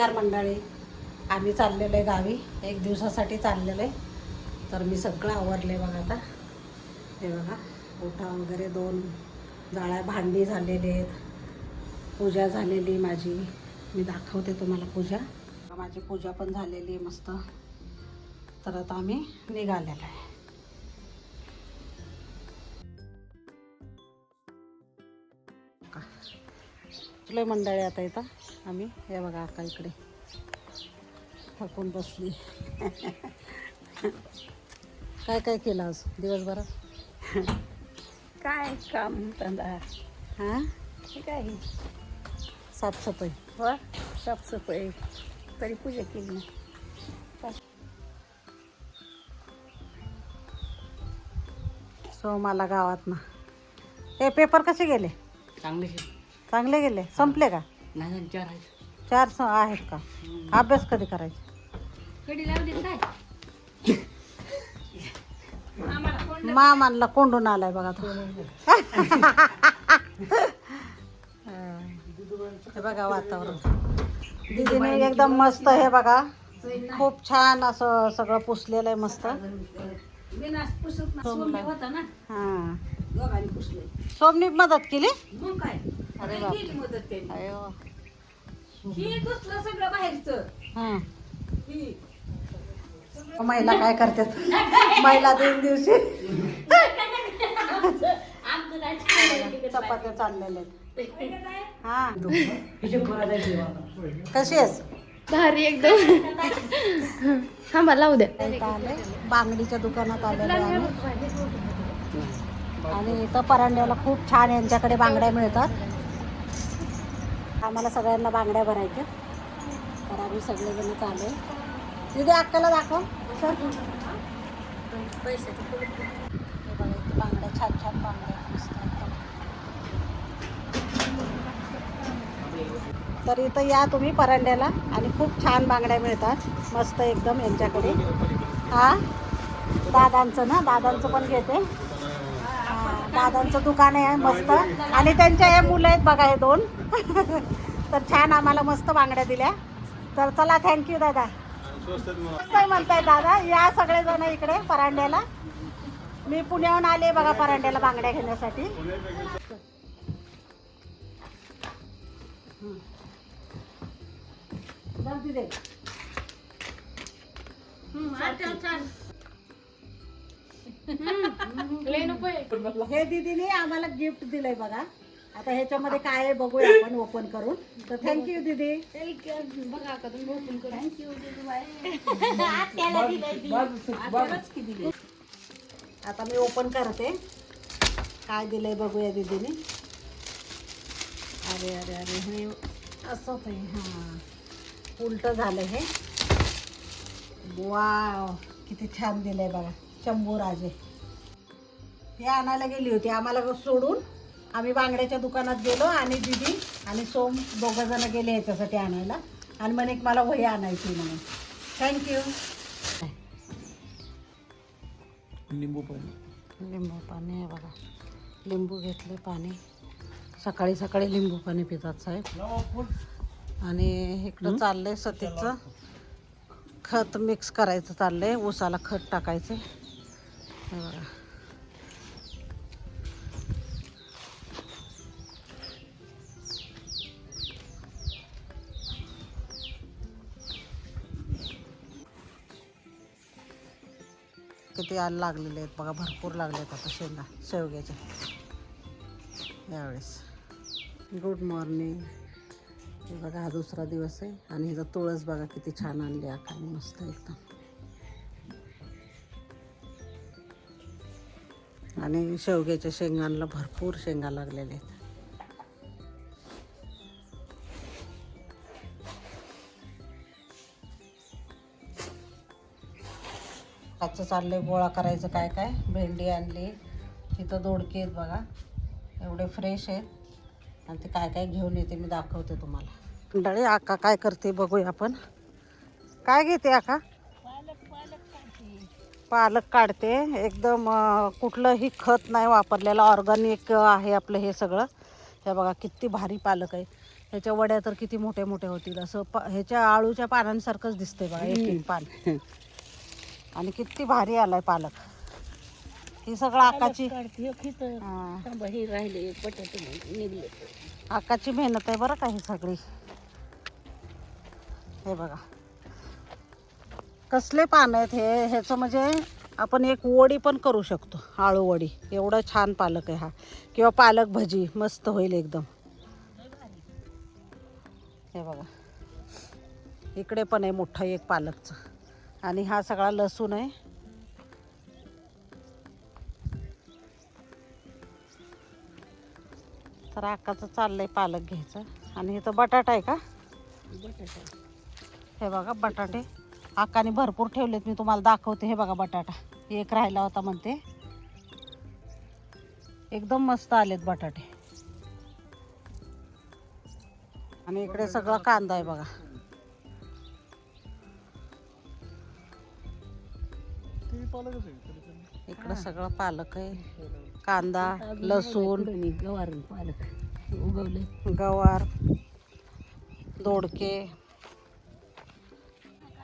चार मंडळी. आम्ही चाललेलो आहे गावी. एक दिवसासाठी चाललेलो आहे. तर मी सगळं आवरलं आहे बघा आता. हे बघा ओठा वगैरे दोन जाळ्या भांडी झालेले आहेत. पूजा झालेली माझी. मी दाखवते तुम्हाला पूजा. माझी पूजा पण झालेली आहे मस्त. तर आता आम्ही निघालेलो आहे. का मंडळी आता इथं आम्ही. हे बघा आता इकडे. थकून बसली. काय काय केलं आज दिवसभरात? काय काम धंदा? हां? हे काय? साफसफाई. व साफसफाई. तरी पूजा केली ना. सो मला गावात ना हे पेपर कसे गेले? चांगले. चांगले गेले? संपले का? चार आहेत. चार स आहेत का? अभ्यास कधी करायचा? कडी लावली काय मामांना कोंडून आलाय बघा तो. हे बघा वातावरण. दीदीने एकदम मस्त हे बघा. खूप छान असं सगळं पुसलेलं आहे मस्त बिना पुसत ना सोमने होता ना. हां. दोघांनी पुसले. सोमनी मदत केली? मग काय? अरे बाप. केली मदत त्यांनी. अयो ही दुसरं सगळं बाहेरचं. हां. ही. महिला काय करतात? महिला दिन दिवशी. आमचं काय चाललंय चपात्या चाललेल्या आहेत. काय हा कशी आहेस? भारी एकदम. थांबा लावू द्या. इथं आले. बांगडीच्या दुकानात आलेलो आम्ही. आणि इथं परांड्याला खूप छान यांच्याकडे बांगड्या मिळतात. आम्हाला सगळ्यांना बांगड्या भरायच्या. तर आम्ही सगळेजण चालू आहे. तिथे अक्काला दाखव. सर. पैसे बांगड्या छान छान बांगड्या मस्त तर इथं या तुम्ही परांड्याला आणि खूप छान बांगड्या मिळतात. मस्त एकदम यांच्याकडे. हा? दादांचं ना? दादांचं पण घेते. दादांचं दुकान आहे मस्त. आणि त्यांच्या हे मुलं आहेत बघा हे दोन. तर छान आम्हाला मस्त बांगड्या दिल्या. तर चला थँक्यू दादा. काय म्हणताय दादा? या सगळेजण इकडे परांड्याला. मी पुण्याहून आले बघा परांड्याला बांगड्या घेण्यासाठी. दे. हे दीदीने आम्हाला गिफ्ट दिलंय बघा. आता ह्याच्यामध्ये काय आहे बघूया आपण ओपन करून. तर थँक्यू दीदी. बघा का तुम्ही ओपन करून. आपल्यालाच की दिली आता मी ओपन करते. काय दिलंय बघूया दीदीने. अरे अरे अरे हे असंच आहे हां. उलट झालं हे. वाव किती छान दिलंय बघा. शंभू राजे. हे आणायला गेली होती आम्हाला सोडून. आम्ही बांगड्याच्या दुकानात गेलो आणि दिदी आणि सोम दोघं जण गेले याच्यासाठी आणायला. आणि म्हणे एक मला वही आणायची म्हणून थँक्यू लिंबू पाणी. लिंबू पाणी आहे बघा. लिंबू घेतले पाणी. सकाळी सकाळी लिंबू पाणी पितात साहेब. आणि इकडं चाललंय सतीचं. खत मिक्स करायचं चाललंय. ऊसाला खत टाकायचं बघा किती आल लागलेले आहेत बघा भरपूर लागले आहेत आता शेंगा शेवग्याच्या यावेळेस. गुड मॉर्निंग हे बघा हा दुसरा दिवस आहे आणि ह्याचा तुळस बघा किती छान आणली आकाने मस्त एकदम. आणि शेवग्याच्या शेंगांना भरपूर शेंगा लागलेल्या आहेत. आजचं चाललंय गोळा करायचं काय काय? भेंडी आणली. तिथं दोडके आहेत बघा. एवढे फ्रेश आहेत. आणि ते काय काय घेऊन येते मी दाखवते तुम्हाला. डाळी आका काय करते बघूया आपण. काय घेते आका? पालक काढते. एकदम कुठलंही खत नाही वापरलेलं. ऑर्गॅनिक आहे आपलं हे सगळं. हे बघा किती भारी पालक आहे. ह्याच्या वड्या तर किती मोठ्या मोठ्या होतील. असं प ह्याच्या आळूच्या पानांसारखंच दिसतंय बघा एक एक पान. आणि किती भारी आलाय पालक. ही सगळं आकाची राहिले आकाची मेहनत आहे बरं का ही सगळी. हे बघा. कसले पान आहेत हे? ह्याचं म्हणजे आपण एक वडी पण करू शकतो आळू वडी. एवढं छान पालक आहे हा. किंवा पालक भजी मस्त होईल एकदम. हे बघा. इकडे पण आहे मोठं एक पालकचं. आणि हा सगळा लसूण आहे. तर आकाचं चाललंय पालक घ्यायचं. आणि इथं बटाटा आहे का? हे बघा बटाटे. आकाने भरपूर ठेवलेत मी तुम्हाला दाखवते. हे बघा बटाटा. एक राहिला होता म्हणते. एकदम मस्त आलेत बटाटे. आणि इकडे सगळं कांदा आहे बघा. इकडे सगळं पालक आहे. कांदा लसूण गवार पालक. उगवले गवार दोडके.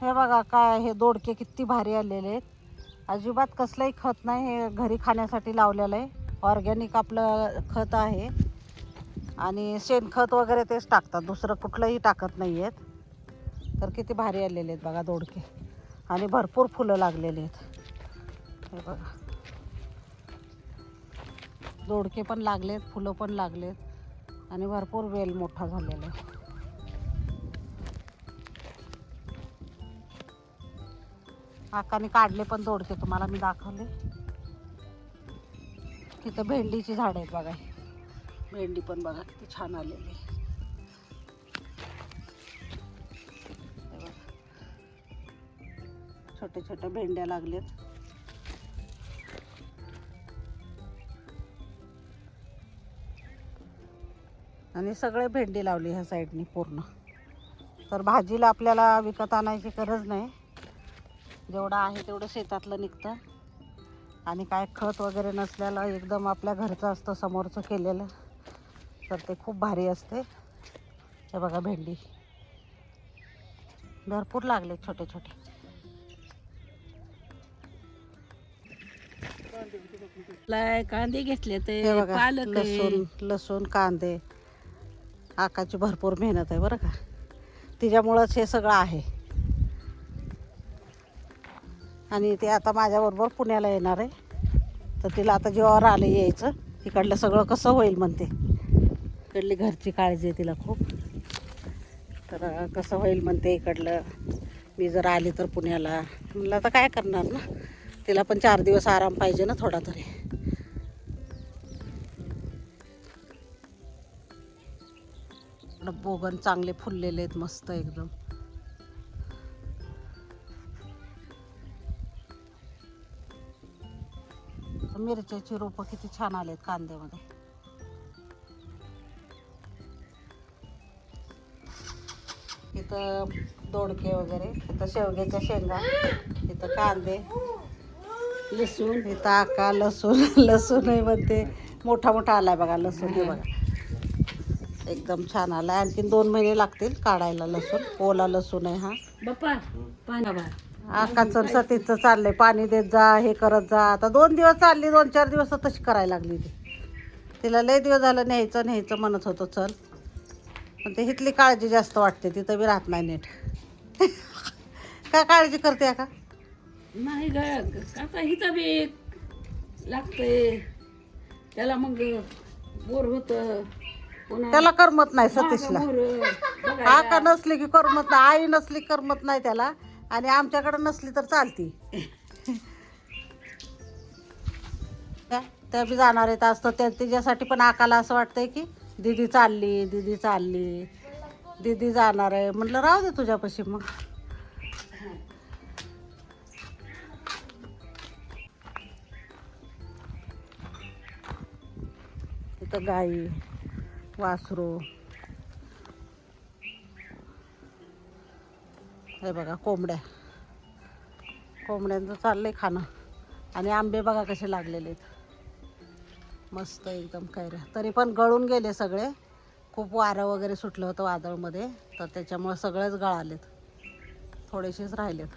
हे बघा काय हे दोडके किती भारी आलेले आहेत. अजिबात कसलंही खत नाही हे घरी खाण्यासाठी लावलेलं आहे. ऑर्गॅनिक आपलं खत आहे. आणि शेणखत वगैरे तेच टाकतात दुसरं कुठलंही टाकत नाही आहेत. तर किती भारी आलेले आहेत बघा दोडके. आणि भरपूर फुलं लागलेली आहेत. हे बघा. दोडके पण लागलेत फुलं पण लागलेत. आणि भरपूर वेल मोठा झालेला आहे. काकाने काढले पण दोडके तुम्हाला मी दाखवले. तिथं भेंडीची झाडं आहेत बघा. भेंडी पण बघा किती छान आलेली आहे. हे छोट्या छोट्या भेंड्या लागलेत आणि सगळे भेंडी लावली ह्या साईडनी पूर्ण. तर भाजीला आपल्याला विकत आणायची गरज नाही. जेवढं आहे तेवढं शेतातलं निघतं. आणि काय खत वगैरे नसल्याला एकदम आपल्या घरचं असतं समोरचं केलेलं. तर ते खूप भारी असते. हे बघा भेंडी. भरपूर लागले छोटे छोटे. कांदे घेतले ते बघा. लसूण लसूण कांदे. आकाची भरपूर मेहनत आहे बरं का. तिच्यामुळंच हे सगळं आहे. आणि ते आता माझ्याबरोबर पुण्याला येणार आहे. तर तिला आता जेव्हा आलं यायचं इकडलं सगळं कसं होईल म्हणते. इकडली घरची काळजी आहे तिला खूप. तर कसं होईल म्हणते इकडलं. मी जर आली तर पुण्याला. म्हणलं आता काय करणार ना? तिला पण चार दिवस आराम पाहिजे ना थोडा तरी. बोगन चांगले फुललेले आहेत मस्त एकदम. मिरच्याची रोपं किती छान आलेत कांद्यामध्ये. इथं दोडके वगैरे इथं शेवग्याच्या शेंगा इथं कांदे लसूण इथं आका लसूण लसूण आहे म्हणते मोठा मोठा आलाय बघा लसूण हे बघा. एकदम छान आलाय. आणखीन दोन महिने लागतील काढायला लसूण ओला लसूण आहे हा. बप्पा पाणी आकाचं सतीचं चाललंय पाणी देत जा हे करत जा. आता दोन दिवस चालली दोन चार दिवस तशी करायला लागली ती. तिला लय दिवस झालं न्यायचं न्यायचं म्हणत होतो चल. पण ते इथली काळजी जास्त वाटते तिथं बी राहत नाही नीट. काय काळजी करते का नाही ग आता हिचा बी लागतंय. त्याला मग बोर होत. पुन्हा त्याला करमत नाही सतीशला. बोर का नसली की करमत नाही आई नसली की करमत नाही त्याला. आणि आमच्याकडं नसली तर चालती. त्या बी जाणार आहेत आज. तर त्या तिच्यासाठी पण आकाला असं वाटतंय की दिदी चालली दिदी चालली. दिदी जाणार आहे. म्हटलं राहू दे तुझ्यापाशी मग. इथं गाई वासरू हे बघा कोंबड्या. कोंबड्यांचं चाललंय खाणं. आणि आंबे बघा कसे लागलेले आहेत. मस्त एकदम कैऱ्या तरी पण गळून गेले सगळे. खूप वारं वगैरे सुटलं होतं वादळमध्ये. तर त्याच्यामुळं सगळेच गळालेत. थोडेसेच राहिलेत.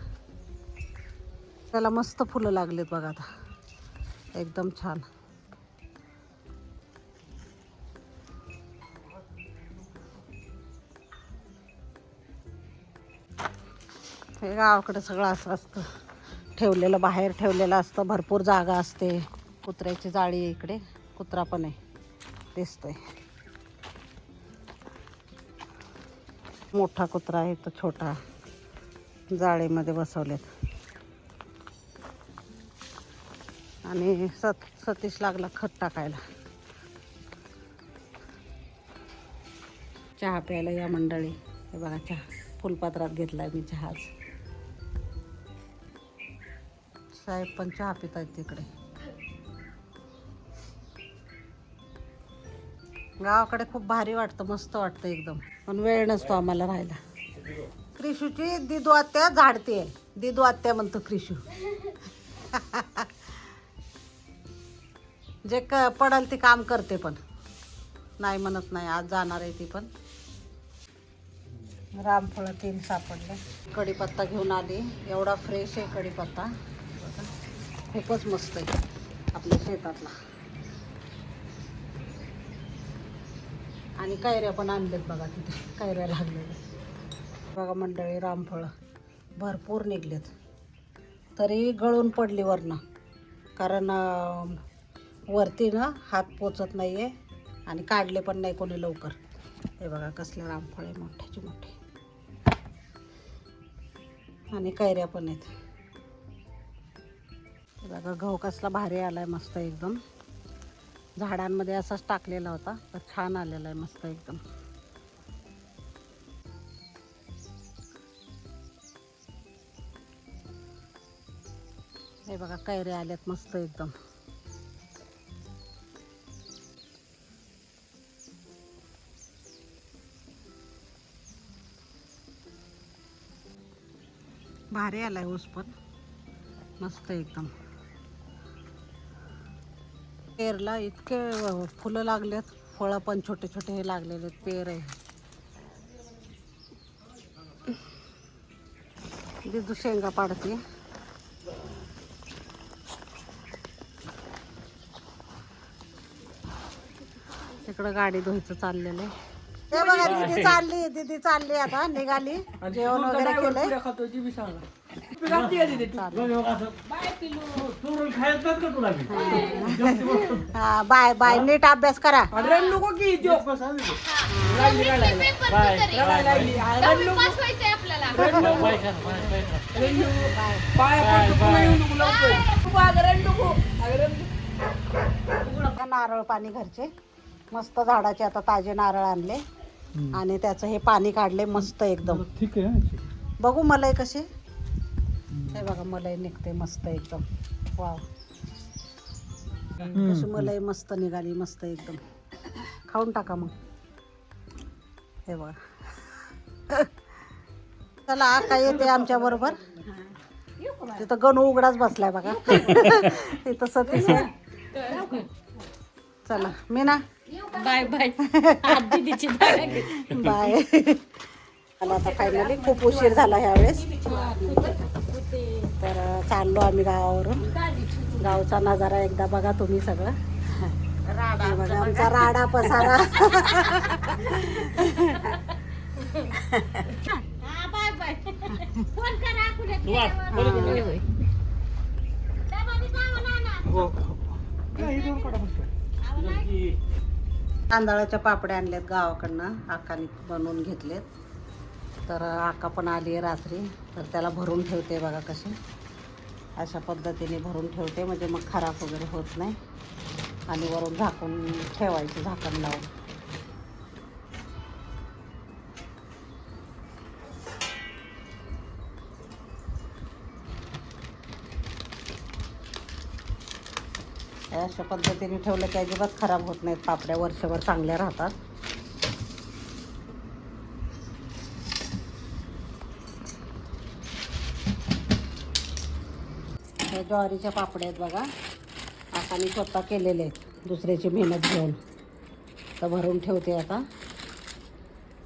त्याला मस्त फुलं लागलेत बघा आता. एकदम छान. हे गावाकडे सगळं असं असतं. ठेवलेलं बाहेर ठेवलेलं असतं. भरपूर जागा असते. कुत्र्याची जाळी इकडे. कुत्रा पण आहे. दिसतोय. मोठा कुत्रा आहे तो छोटा. जाळीमध्ये बसवलेत. आणि सत सतीश लागला खत टाकायला. चहा प्यायला या मंडळी. हे बघा चहा. फुलपात्रात घेतला मी चहाच. साहेब पण चहा पित आहेत तिकडे. गावाकडे खूप भारी वाटतं मस्त वाटतं एकदम. पण वेळ नसतो आम्हाला राहायला. क्रिशूची दिदू आत्या झाडते. दिदू आत्या म्हणतो क्रिशू. जे क पडल ते काम करते पण. नाही म्हणत नाही आज जाणार आहे ती पण. रामफळं तीन सापडले. कढीपत्ता घेऊन आली. एवढा फ्रेश आहे कढीपत्ता. खूपच मस्त आहे आपल्या शेतातला. आणि कैऱ्या पण आणल्यात बघा तिथे कैऱ्या लागलेल्या. बघा मंडळी रामफळं भरपूर निघलेत. तरी गळून पडली वरनं. कारण वरती ना हात पोचत नाही आहे आणि काढले पण नाही कोणी लवकर. हे बघा कसले रामफळे मोठ्याचे मोठे. आणि कैऱ्या पण आहेत. बघा गहू कसला भारी आला आहे मस्त एकदम. झाडांमध्ये असाच टाकलेला होता तर छान आलेला आहे मस्त एकदम. हे बघा कैरे आल्यात मस्त एकदम. भारी आलाय ऊस पण. मस्त एकदम. पेरला इतके फुलं लागलेत. फळं पण छोटे छोटे हे लागलेले आहेत पेर आहे. दिदू शेंगा पाडते. तिकडं गाडी धुवायचं चाललेलं आहे. ते बघा दिदी चालली दिदी चालली आता निघाली. जेवण वगैरे केलंय. हा. Bye bye. नीट अभ्यास करा. नारळ पाणी घरचे. मस्त झाडाचे आता ताजे नारळ आणले. आणि त्याचं हे पाणी काढले मस्त एकदम. ठीक आहे बघू मलाई कसे हे बघा मलाई निघते मस्त एकदम. वाव. कशी मलाई मस्त निघाली मस्त एकदम. खाऊन टाका मग. हे बघा. चला काय येते आमच्या बरोबर. तिथं गणू उघडाच बसलाय बघा. तिथं सतीश. चला मी ना बाय बाय. दीदीची बाय. मला आता फायनली खूप उशीर झाला ह्यावेळेस. तर चाललो आम्ही गावावरून. गावचा नजारा एकदा बघा तुम्ही सगळं. बघा आमचा राडा पसारा. तांदळाच्या पापड्या आणल्यात गावाकडनं. आकाने बनवून घेतलेत. तर आका पण आली आहे रात्री. तर त्याला भरून ठेवते बघा कशी. अशा पद्धतीने भरून ठेवते. म्हणजे मग खराब वगैरे होत नाही. आणि वरून झाकून ठेवायचं झाकण लावून. अशा पद्धतीने ठेवलं की अजिबात खराब होत नाहीत पापड्या वर्षभर चांगल्या राहतात. हे ज्वारीच्या पापड्या आहेत बघा. आकाने स्वतः केलेले आहेत. दुसऱ्याची मेहनत घेऊन. तर भरून ठेवते आता.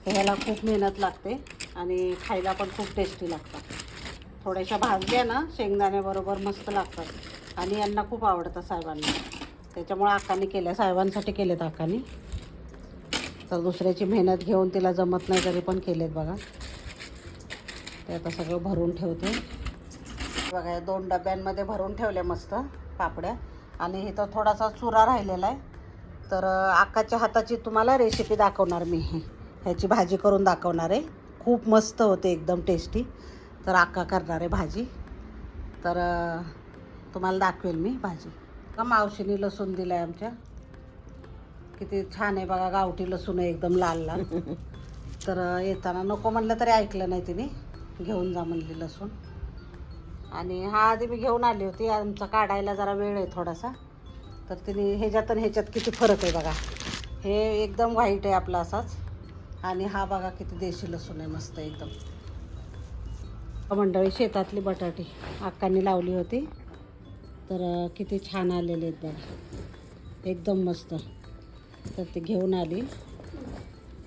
ह्याला खूप मेहनत लागते आणि खायला पण खूप टेस्टी लागतात. थोड्याशा भाजल्या ना शेंगदाण्याबरोबर मस्त लागतात. आणि यांना खूप आवडतं साहेबांना. त्याच्यामुळं आकाने केल्या साहेबांसाठी केलेत आकाने तर दुसऱ्याची मेहनत घेऊन तिला जमत नाही तरी पण केलेत बघा. ते आता सगळं भरून ठेवते. बघा या दोन डब्यांमध्ये भरून ठेवल्या मस्त पापड्या. आणि इथं थोडासा चुरा राहिलेला आहे. तर आकाच्या हाताची तुम्हाला रेसिपी दाखवणार मी. ह्याची भाजी करून दाखवणार आहे. खूप मस्त होते एकदम टेस्टी तर आका करणार आहे भाजी. तर तुम्हाला दाखवेल मी भाजी. का मावशीने लसूण दिलं आहे आमच्या? किती छान आहे बघा गावठी लसूण आहे एकदम लाल लाल. तर येताना नको म्हणलं तरी ऐकलं नाही तिने. घेऊन जा म्हणली लसूण. आणि हा आधी मी घेऊन आली होती आमचा काढायला जरा वेळ आहे थोडासा. तर तिने ह्याच्यात आणि ह्याच्यात किती फरक आहे बघा. हे एकदम व्हाईट आहे आपला असाच. आणि हा बघा किती देशी लसूण आहे मस्त एकदम. मंडळी शेतातली बटाटी अक्कांनी लावली होती. तर किती छान आलेले आहेत बघा. एकदम मस्त. तर ते घेऊन आली.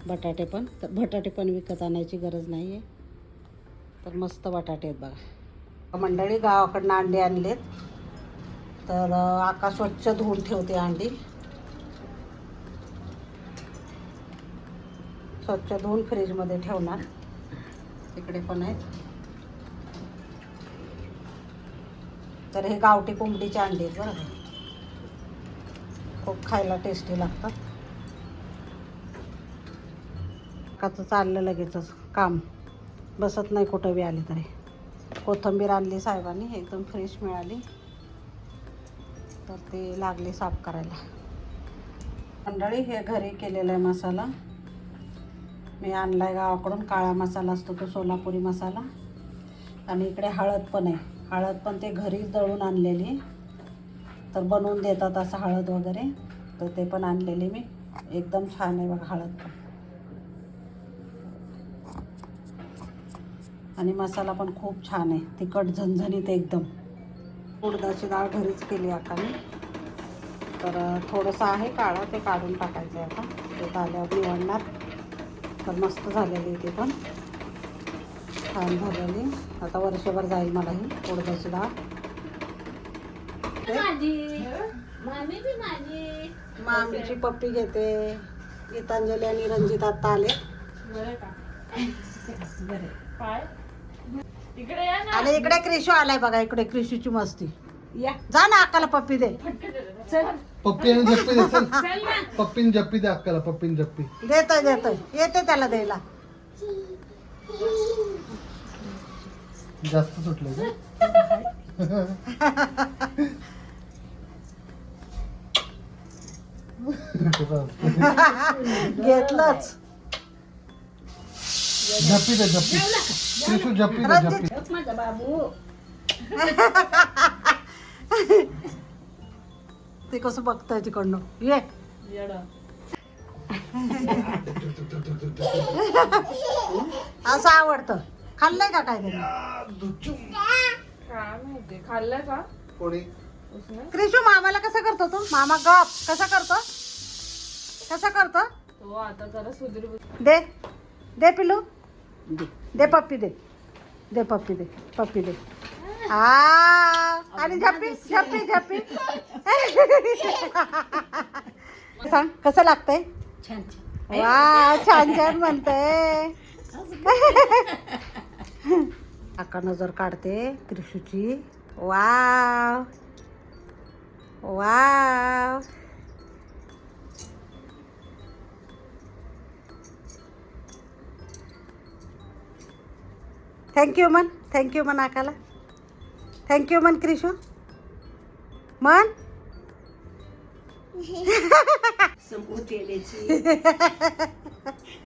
बटाटे पण. तर बटाटे पण विकत आणायची गरज नाही आहे तर मस्त बटाटे आहेत बघा. मंडळी गावाकडनं अंडे आणलेत. तर आकाश आका स्वच्छ धुवून ठेवते अंडी. स्वच्छ धुवून फ्रीजमध्ये ठेवणार. इकडे पण आहेत. तर हे गावठी कोंबडीचे अंडे आहेत बरं का. खूप खायला टेस्टी लागतात. काचं चाललं लगेचच काम. बसत नाही कुठं बी आली तरी. कोथिंबीर आणली साहेबांनी एकदम फ्रेश मिळाली. तर ते लागले साफ करायला. मंडळी हे घरी केलेला आहे मसाला. मी आणला आहे गावाकडून काळा मसाला असतो तो सोलापुरी मसाला. आणि इकडे हळद पण आहे. हळद पण ते घरीच दळून आणलेली. तर बनवून देतात असं हळद वगैरे. तर ते पण आणलेली मी. एकदम छान आहे बघा हळद पण. आणि मसाला पण खूप छान आहे. तिखट झणझणीत एकदम. उडदाची डाळ घरीच केली आता मी. तर थोडंसं आहे काळा ते काढून टाकायचं आहे आता. ते आल्यावर निवडणार. तर मस्त झालेली आहे ते पण. छान झालेली. आता वर्षभर जाईल मला ही? उडदाची डाळ मामीची पप्पी घेते. गीतांजली आणि रंजित आता आले. आणि इकडे क्रिशू आलाय बघा इकडे क्रिशूची मस्ती. या. जा ना अक्काला पप्पी दे. चल. पप्पी आणि जप्पी दे पप्पीन जप्पी दे अक्काला पप्पीन जप्पी देतोय देतोय. येते त्याला द्यायला. जास्त सुटलं? घेतलंच. जप्पी दे जप्पी त्रिशू जप्पी दे जप्पी माझा बाबू. ते कसं बघताय तिकडनं? ये. असं आवडतं. खाल्लंय का काय तरी खाल्लं का? कोणी? क्रिशू मामाला कसं करतो तू? मामा गप कसा करतो? कसा करतो? तो आता जरा सुधीर दे दे पिलू दे. दे पप्पी दे. दे पप्पी दे पप्पी दे. आ आणि झप्पी झप्पी झप्पी. सांग कसं लागतंय? छान छान. वा छान छान म्हणतंय. आका नजर काढते त्रिशूची. वा वा थँक्यू मन. थँक्यू मन आकाला. थँक्यू मन क्रिशू मन.